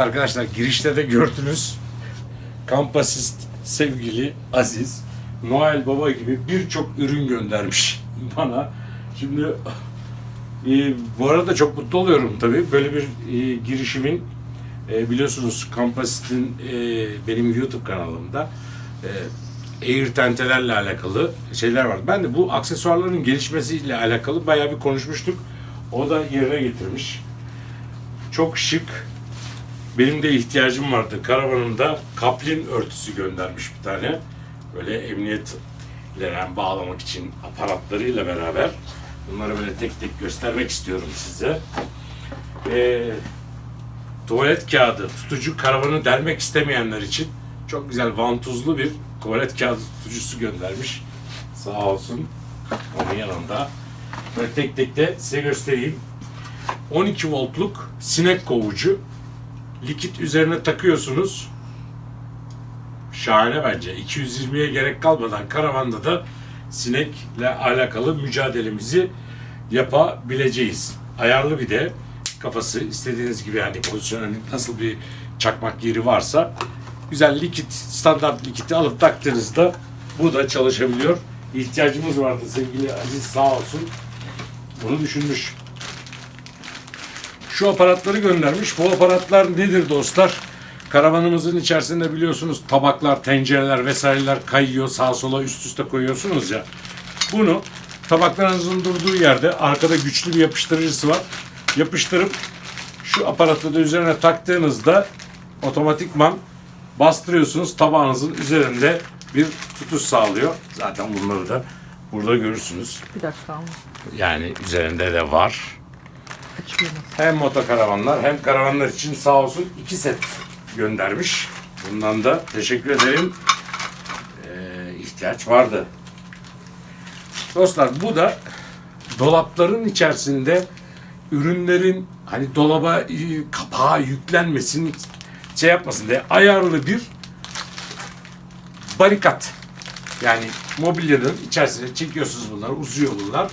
arkadaşlar girişte de gördünüz. Kampasist sevgili Aziz Noel Baba gibi birçok ürün göndermiş bana. Şimdi e, bu arada çok mutlu oluyorum tabii. Böyle bir e, girişimin e, biliyorsunuz Kampasist'in e, benim YouTube kanalımda e, Air tentelerle alakalı şeyler var. Ben de bu aksesuarların gelişmesiyle alakalı bayağı bir konuşmuştuk. O da yerine getirmiş. Çok şık. Benim de ihtiyacım vardı. Karavanımda kaplin örtüsü göndermiş bir tane. Böyle emniyetlere bağlamak için aparatlarıyla beraber. Bunları böyle tek tek göstermek istiyorum size. Ee, tuvalet kağıdı tutucu karavanı delmek istemeyenler için çok güzel vantuzlu bir tuvalet kağıdı tutucusu göndermiş. Sağ olsun. Onun yanında. Böyle tek tek de size göstereyim. 12 voltluk sinek kovucu. Likit üzerine takıyorsunuz. Şahane bence. 220'ye gerek kalmadan karavanda da sinekle alakalı mücadelemizi yapabileceğiz. Ayarlı bir de kafası istediğiniz gibi yani pozisyon hani nasıl bir çakmak yeri varsa güzel likit, standart likiti alıp taktığınızda bu da çalışabiliyor. İhtiyacımız vardı sevgili Aziz sağ olsun. Bunu düşünmüş. Şu aparatları göndermiş. Bu aparatlar nedir dostlar? Karavanımızın içerisinde biliyorsunuz tabaklar, tencereler vesaireler kayıyor sağa sola üst üste koyuyorsunuz ya. Bunu tabaklarınızın durduğu yerde arkada güçlü bir yapıştırıcısı var. Yapıştırıp şu aparatı da üzerine taktığınızda otomatikman bastırıyorsunuz tabağınızın üzerinde bir tutuş sağlıyor. Zaten bunları da burada görürsünüz. Bir dakika Yani üzerinde de var. Hem motokaravanlar hem karavanlar için sağ olsun iki set göndermiş. Bundan da teşekkür ederim. Ee, ihtiyaç vardı. Dostlar bu da dolapların içerisinde ürünlerin hani dolaba kapağı yüklenmesin şey yapmasın diye ayarlı bir barikat. Yani mobilyanın içerisine çekiyorsunuz bunları, uzuyor bunlar.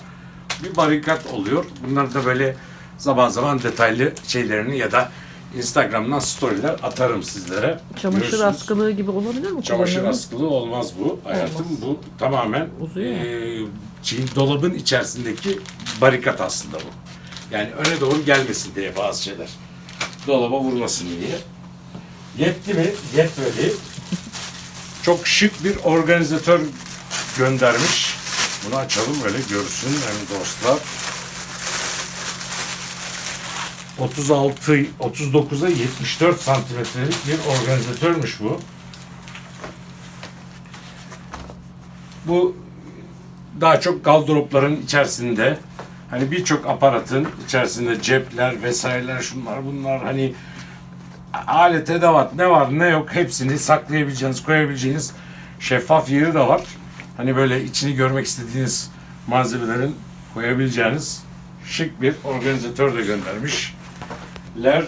Bir barikat oluyor. Bunlar da böyle zaman zaman detaylı şeylerini ya da Instagram'dan storyler atarım sizlere. Çamaşır Görürsünüz. askılığı gibi olabilir mi? Çamaşır kullanımı? askılı olmaz bu. Hayatım bu tamamen Uzuyor şeyin, dolabın içerisindeki barikat aslında bu. Yani öne doğru gelmesin diye bazı şeyler. Dolaba vurmasın diye. Yetti mi? Yetmedi. Çok şık bir organizatör göndermiş. Bunu açalım böyle görsün hem dostlar. 36 39'a 74 santimetrelik bir organizatörmüş bu. Bu daha çok galdoropların içerisinde hani birçok aparatın içerisinde cepler vesaireler şunlar bunlar hani alet edevat ne var ne yok hepsini saklayabileceğiniz koyabileceğiniz şeffaf yeri de var. Hani böyle içini görmek istediğiniz malzemelerin koyabileceğiniz şık bir organizatör de göndermiş. Ler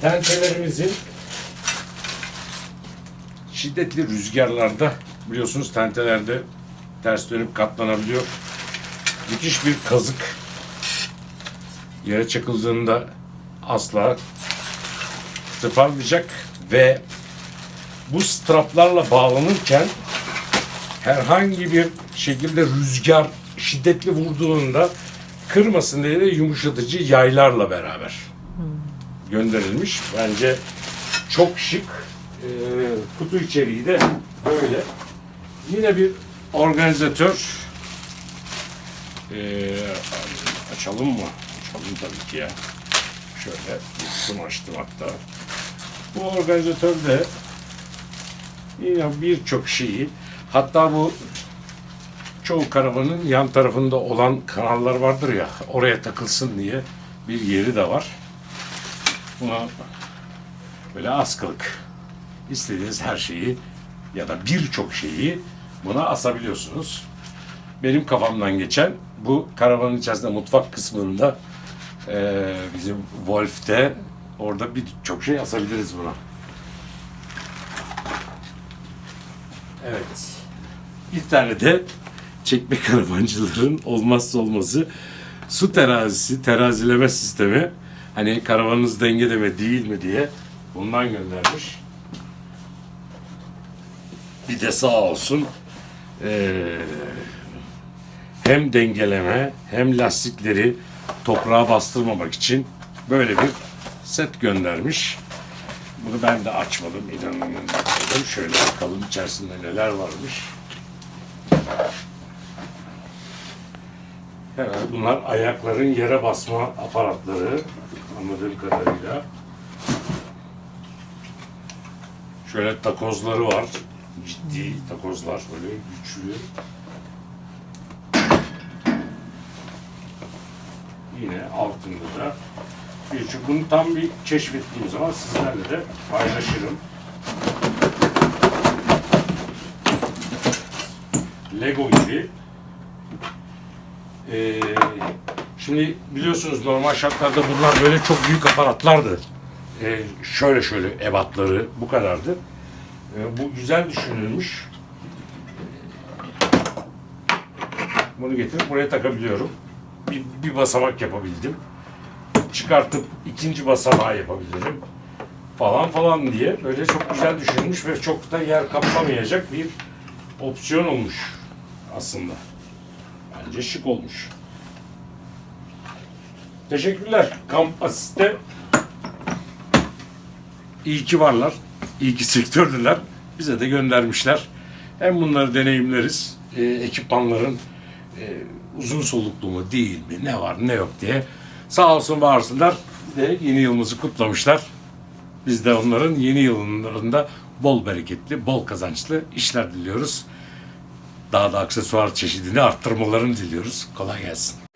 tentelerimizin şiddetli rüzgarlarda biliyorsunuz tentelerde ters dönüp katlanabiliyor. Müthiş bir kazık. Yere çakıldığında asla tıparlayacak ve bu straplarla bağlanırken herhangi bir şekilde rüzgar şiddetli vurduğunda kırmasın diye de yumuşatıcı yaylarla beraber gönderilmiş. Bence çok şık. Ee, kutu içeriği de böyle. Yine bir organizatör. Ee, açalım mı? Açalım tabii ki ya. Şöyle bunu açtım hatta. Bu organizatör de yine birçok şeyi hatta bu çoğu karavanın yan tarafında olan kanallar vardır ya oraya takılsın diye bir yeri de var. Buna böyle askılık istediğiniz her şeyi ya da birçok şeyi buna asabiliyorsunuz. Benim kafamdan geçen bu karavanın içerisinde mutfak kısmında eee, bizim Wolf'te orada birçok şey asabiliriz buna. Evet. Bir tane de çekme karavancıların olmazsa olmazı su terazisi, terazileme sistemi. Hani karavanınız dengede mi değil mi diye bundan göndermiş. Bir de sağ olsun eee, hem dengeleme hem lastikleri toprağa bastırmamak için böyle bir set göndermiş. Bunu ben de açmadım. İnanın. Şöyle bakalım içerisinde neler varmış. Herhalde bunlar ayakların yere basma aparatları anladığım kadarıyla. Şöyle takozları var. Ciddi takozlar böyle güçlü. Yine altında da birçok bunu tam bir keşfettiğim zaman sizlerle de paylaşırım. Lego gibi. Ee, şimdi biliyorsunuz normal şartlarda bunlar böyle çok büyük aparatlardı. Ee, şöyle şöyle ebatları bu kadardı. Ee, bu güzel düşünülmüş. Bunu getirip buraya takabiliyorum. Bir, bir basamak yapabildim. Çıkartıp ikinci basamağı yapabilirim. Falan falan diye böyle çok güzel düşünülmüş ve çok da yer kaplamayacak bir opsiyon olmuş aslında. Bence şık olmuş. Teşekkürler Kamp Asiste. İyi ki varlar. İyi ki sektördüler. Bize de göndermişler. Hem bunları deneyimleriz. Ee, ekipmanların e, uzun soluklu mu değil mi ne var ne yok diye. Sağ olsun varsınlar. De yeni yılımızı kutlamışlar. Biz de onların yeni yıllarında bol bereketli, bol kazançlı işler diliyoruz. Daha da aksesuar çeşidini arttırmalarını diliyoruz. Kolay gelsin.